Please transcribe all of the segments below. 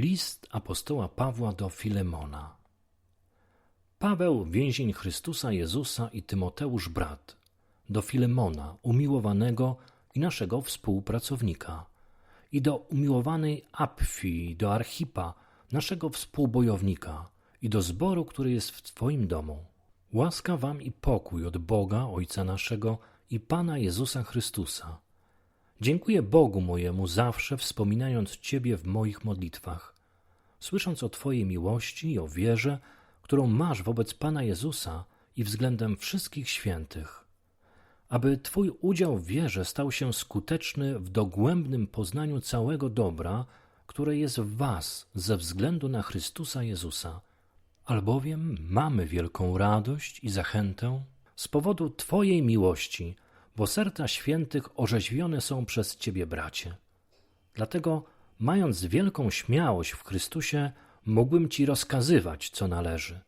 List apostoła Pawła do Filemona. Paweł, więzień Chrystusa Jezusa i Tymoteusz brat, do Filemona, umiłowanego i naszego współpracownika, i do umiłowanej Apfii, do Archipa, naszego współbojownika, i do zboru, który jest w Twoim domu. Łaska wam i pokój od Boga, Ojca naszego i Pana Jezusa Chrystusa. Dziękuję Bogu mojemu zawsze, wspominając Ciebie w moich modlitwach, słysząc o Twojej miłości i o wierze, którą masz wobec Pana Jezusa i względem wszystkich świętych. Aby Twój udział w wierze stał się skuteczny w dogłębnym poznaniu całego dobra, które jest w Was ze względu na Chrystusa Jezusa. Albowiem mamy wielką radość i zachętę z powodu Twojej miłości, bo serca świętych orzeźwione są przez Ciebie, bracie. Dlatego, mając wielką śmiałość w Chrystusie, mógłbym Ci rozkazywać, co należy.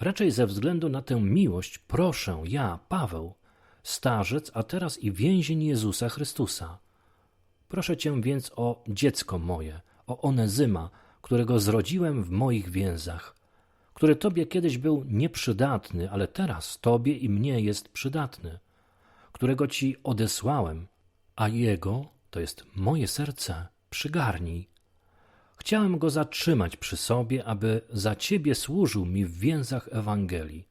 Raczej ze względu na tę miłość proszę ja, Paweł, starzec, a teraz i więzień Jezusa Chrystusa. Proszę Cię więc o dziecko moje, o Onezyma, którego zrodziłem w moich więzach, który Tobie kiedyś był nieprzydatny, ale teraz Tobie i mnie jest przydatny, którego Ci odesłałem, a Jego, to jest moje serce, przygarnij. Chciałem go zatrzymać przy sobie, aby za Ciebie służył mi w więzach Ewangelii,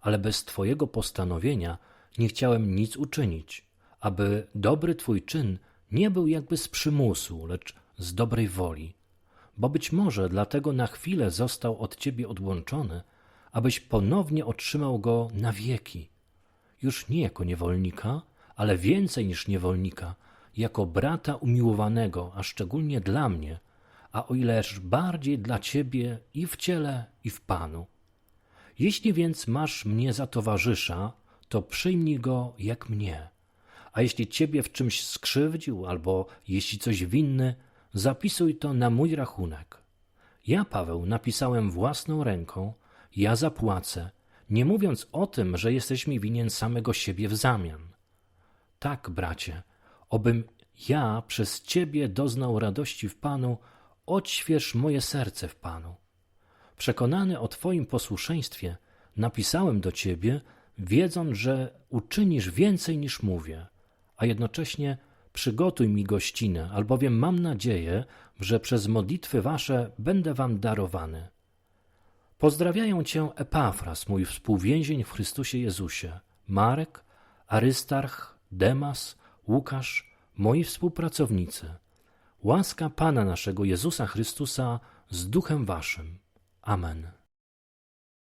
ale bez Twojego postanowienia nie chciałem nic uczynić, aby dobry Twój czyn nie był jakby z przymusu, lecz z dobrej woli bo być może dlatego na chwilę został od ciebie odłączony, abyś ponownie otrzymał go na wieki. Już nie jako niewolnika, ale więcej niż niewolnika, jako brata umiłowanego, a szczególnie dla mnie, a o ileż bardziej dla ciebie i w ciele, i w Panu. Jeśli więc masz mnie za towarzysza, to przyjmij go jak mnie. A jeśli ciebie w czymś skrzywdził, albo jeśli coś winny, Zapisuj to na mój rachunek. Ja, Paweł, napisałem własną ręką, ja zapłacę, nie mówiąc o tym, że jesteś mi winien samego siebie w zamian. Tak, bracie, obym ja przez Ciebie doznał radości w Panu, odśwież moje serce w Panu. Przekonany o Twoim posłuszeństwie, napisałem do Ciebie, wiedząc, że uczynisz więcej niż mówię, a jednocześnie Przygotuj mi gościnę, albowiem mam nadzieję, że przez modlitwy wasze będę wam darowany. Pozdrawiają cię Epafras, mój współwięzień w Chrystusie Jezusie, Marek, Arystarch, Demas, Łukasz, moi współpracownicy. Łaska Pana naszego Jezusa Chrystusa z duchem waszym. Amen.